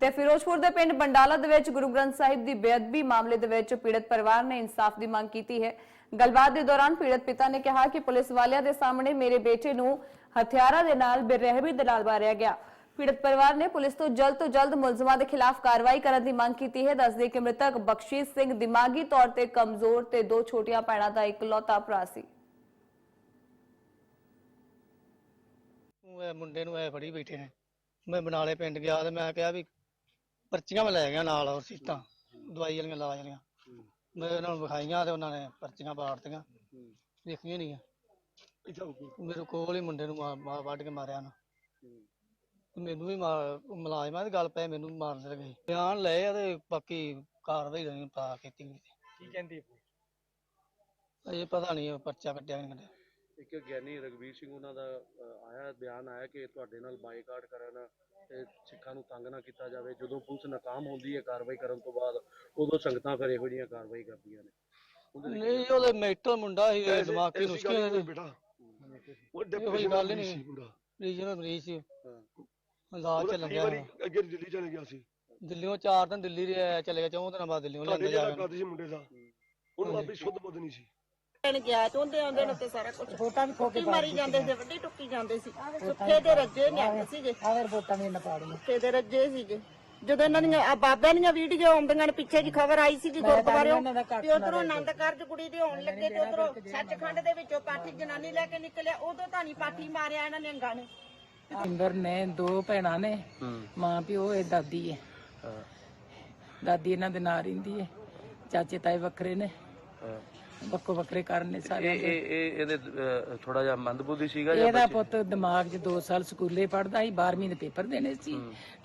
ਤੇ ਫਿਰੋਜ਼ਪੁਰ ਦੇ ਪਿੰਡ ਬੰਡਾਲਾ ਦੇ ਵਿੱਚ ਗੁਰੂ ਗ੍ਰੰਥ ਸਾਹਿਬ ਦੀ ਬੇਅਦਬੀ ਮਾਮਲੇ ਦੇ ਵਿੱਚ ਪੀੜਤ ਪਰਿਵਾਰ ਨੇ ਇਨਸਾਫ ਦੀ ਮੰਗ ਕੀਤੀ ਹੈ। ਗੱਲਬਾਤ ਦੇ ਦੌਰਾਨ ਪੀੜਤ ਪਿਤਾ ਨੇ ਕਿਹਾ ਕਿ ਪੁਲਿਸ ਵਾਲਿਆਂ ਦੇ ਸਾਹਮਣੇ ਮੇਰੇ ਬੇਟੇ ਨੂੰ ਹਥਿਆਰਾਂ ਦੇ ਨਾਲ, ਬੇਰਹਿਮੀ ਦੇ ਨਾਲ ਮਾਰਿਆ ਗਿਆ। ਪੀੜਤ ਪਰਿਵਾਰ ਨੇ ਪੁਲਿਸ ਤੋਂ ਜਲਦ ਤੋਂ ਜਲਦ ਮੁਲਜ਼ਮਾਂ ਦੇ ਖਿਲਾਫ ਕਾਰਵਾਈ ਕਰਨ ਦੀ ਮੰਗ ਕੀਤੀ ਹੈ। ਦੱਸਦੇ ਕਿ ਮ੍ਰਿਤਕ ਬਖਸ਼ੀਸ਼ ਸਿੰਘ ਦਿਮਾਗੀ ਤੌਰ ਤੇ ਕਮਜ਼ੋਰ ਤੇ ਦੋ ਛੋਟੀਆਂ ਭੈਣਾਂ ਦਾ ਇਕਲੌਤਾ ਭਰਾ ਸੀ। ਉਹ ਇਹ ਮੁੰਡੇ ਨੂੰ ਐ ਫੜੀ ਬੈਠੇ ਨੇ। ਮੈਂ ਬਨਾਲੇ ਪਿੰਡ ਗਿਆ ਤੇ ਮੈਂ ਕਿਹਾ ਵੀ ਪਰਚੀਆਂ ਮੈਂ ਲੈ ਗਿਆ ਨਾਲ ਹੋਰ ਸੀਟਾਂ ਦਵਾਈ ਵਾਲੀਆਂ ਲਾ ਜਾਣੀਆਂ ਮੈਂ ਉਹਨਾਂ ਨੂੰ ਵਿਖਾਈਆਂ ਤੇ ਉਹਨਾਂ ਨੇ ਪਰਚੀਆਂ ਪਾੜਤੀਆਂ। ਦੇਖੀਆਂ ਨਹੀਂ ਮੇਰੇ ਕੋਲ ਹੀ ਮੁੰਡੇ ਨੂੰ ਮਾਰ ਮਾਰ- ਵੱਢ ਕੇ ਮਾਰਿਆ ਨਾ। ਮੈਨੂੰ ਵੀ ਮਾਰ ਮੁਲਾਜ਼ਮਾਂ ਦੀ ਗੱਲ ਪਏ ਮੈਨੂੰ ਵੀ ਮਾਰਨ ਲੱਗੇ ਬਿਆਨ ਲਏ ਆ ਤੇ ਬਾਕੀ ਕਾਰਵਾਈ ਨਹੀਂ ਪਾ ਕੀਤੀ ਗਈ ਕੀ ਕਹਿੰਦੀ ਇਹ ਪਤਾ ਨਹੀਂ ਪਰਚਾ ਕੱਟਿਆ ਕਿ ਨਹੀਂ ਕੱਟਿਆ। ਇੱਕ ਗਿਆਨੀ ਰਗਵੀਰ ਸਿੰਘ ਉਹਨਾਂ ਦਾ ਅਹ, ਆਇਆ ਬਿਆਨ ਆਇਆ ਕਿ ਤੁਹਾਡੇ ਨਾਲ ਬਾਈਕਾਟ ਕਰਨ ਤੇ ਸਿੱਖਾਂ ਨੂੰ ਤੰਗ ਨਾ ਕੀਤਾ ਜਾਵੇ। ਜਦੋਂ ਪੁਲਿਸ ਨਾਕਾਮ ਹੁੰਦੀ ਹੈ ਕਾਰਵਾਈ ਕਰਨ ਤੋਂ ਬਾਅਦ ਉਦੋਂ ਸੰਗਤਾਂ ਫਿਰ ਇਹੋ ਜਿਹੀਆਂ ਕਾਰਵਾਈ ਕਰਦੀਆਂ ਨੇ। ਨਹੀਂ ਉਹਦੇ ਮੈਟਲ ਮੁੰਡਾ ਸੀ ਇਹ ਦਿਮਾਗੀ ਨੁਸਖੇ ਬੇਟਾ। ਉਹ ਡਿਪਟੀ ਗੱਲ ਨਹੀਂ। ਨਹੀਂ ਮੁੰਡਾ। ਰੀਜਨਲ ਮਰੀਜ਼ ਸੀ। ਹਾਂ। ਅੰਦਾਜ਼ ਉਹਦਾ ਚੱਲਣ ਕਈ ਗਿਆ। ਵਾਰੀ ਅੱਗੇ ਦਿੱਲੀ ਚਲੇ ਗਿਆ ਸੀ। ਦਿੱਲੀੋਂ ਚਾਰ ਦਿਨ ਦਿੱਲੀ ਰਿਹਾ ਚਲੇ ਗਿਆ ਚੌਂ ਦਿਨਾਂ ਬਾਅਦ ਦਿੱਲੀੋਂ ਕੇ ਕਾਦੀ ਸੀ ਮੁੰਡੇ ਦਾ ਉਹਨੂੰ ਆਪਣੀ ਸ਼ੁੱਧ ਬੁੱਧ ਨਹੀਂ ਸੀ। ਲੈਣ ਗਿਆ ਤੇ ਉਹਦੇ ਆਉਂਦੇ ਨੇ ਤੇ ਸਾਰਾ ਕੁਝ ਫੋਟਾ ਵੀ ਖੋਕੇ ਮਾਰੀ ਜਾਂਦੇ ਸੀ ਵੱਡੀ ਟੁੱਕੀ ਜਾਂਦੇ ਸੀ। ਸੁੱਕੇ ਦੇ ਰੱਜੇ ਨਿਆਣੇ ਸੀਗੇ। ਆਵਰ ਵੋਟਾਂ ਵੀ ਨਾ ਪਾੜੀਆਂ ਸੁੱਕੇ ਦੇ ਰੱਜੇ ਸੀਗੇ। ਜਦੋਂ ਇਹਨਾਂ ਦੀਆਂ ਆ ਬਾਬਿਆਂ ਦੀਆਂ ਵੀਡੀਓ ਆਉਂਦੀਆਂ ਨੇ ਪਿੱਛੇ ਜੀ ਖਬਰ ਆਈ ਸੀ ਕਿ ਗੁਰਦੁਆਰੇ ਤੇ ਉਧਰੋਂ ਆਨੰਦ ਕਾਰਜ ਕੁੜੀ ਦੇ ਆਉਣ ਲੱਗੇ ਤੇ ਉਧਰੋਂ ਸੱਚਖੰਡ ਦੇ ਵਿੱਚੋਂ ਪਾਠੀ ਜਨਾਨੀ ਲੈ ਕੇ ਨਿਕਲਿਆ ਉਦੋਂ ਤਾਂ ਨਹੀਂ ਪਾਠੀ ਮਾਰਿਆ ਇਹਨਾਂ ਨੇ ਅੰਗਾਂ ਨੇ। ਇੰਦਰ ਨੇ ਦੋ ਭੈਣਾਂ ਨੇ। ਮਾਂ ਪਿਓ ਇਹ ਦਾਦੀ ਹੈ। ਦਾਦੀ ਇਹਨਾਂ ਦੇ ਨਾਲ ਰਹਿੰਦੀ ਹੈ ਚਾਚੇ ਤਾਏ ਵੱਖਰੇ ਨੇ। ਵੱਖੋ ਵੱਖਰੇ ਕਾਰਨ ਨੇ ਸਾਰੇ ਇਹ ਇਹ ਇਹ ਇਹਦੇ ਥੋੜਾ ਜਿਹਾ ਮੰਦਬੁੱਧੀ ਸੀਗਾ ਜਾਂ ਇਹਦਾ ਪੁੱਤ ਦਿਮਾਗ 'ਚ 2 ਸਾਲ ਸਕੂਲੇ ਪੜਦਾ ਸੀ 12ਵੀਂ ਦੇ ਪੇਪਰ ਦੇਣੇ ਸੀ।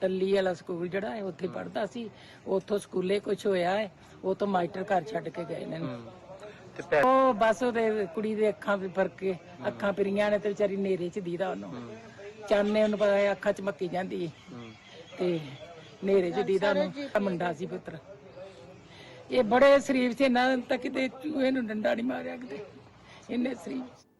ਟੱਲੀ ਵਾਲਾ ਸਕੂਲ ਜਿਹੜਾ ਹੈ ਉੱਥੇ ਪੜਦਾ ਸੀ। ਉੱਥੋਂ ਸਕੂਲੇ ਕੁਝ ਹੋਇਆ ਹੈ ਉਹ ਤੋਂ ਮਾਸਟਰ ਘਰ ਛੱਡ ਕੇ ਗਏ ਨੇ। ਤੇ ਉਹ ਬਸ ਉਹਦੇ ਕੁੜੀ ਦੇ ਅੱਖਾਂ ਵੀ ਫ਼ਰਕ ਅੱਖਾਂ ਪਿਰੀਆਂ ਨੇ ਤੇ ਵਿਚਾਰੀ ਨੇਰੇ 'ਚ ਦੀਦਾ ਉਹਨੂੰ। ਚਾਨੇ ਉਹਨੂੰ ਪਤਾ ਹੈ ਅੱਖਾਂ 'ਚ ਮੱਕੀ ਜਾਂਦੀ ਹੈ। ਤੇ ਨੇਰੇ 'ਚ ਦੀਦਾ ਉਹਨੂੰ। ਮੁੰਡਾ ਸੀ ਪੁੱਤਰ। ਇਹ ਬੜੇ ਸ਼ਰੀਫ ਸੀ, ਇਹਨਾਂ ਤਾਂ ਕਿਤੇ ਚੂਹੇ ਨੂੰ ਡੰਡਾ ਨਹੀਂ ਮਾਰਿਆ ਕਿਤੇ। ਇੰਨੇ ਸ਼ਰੀਫ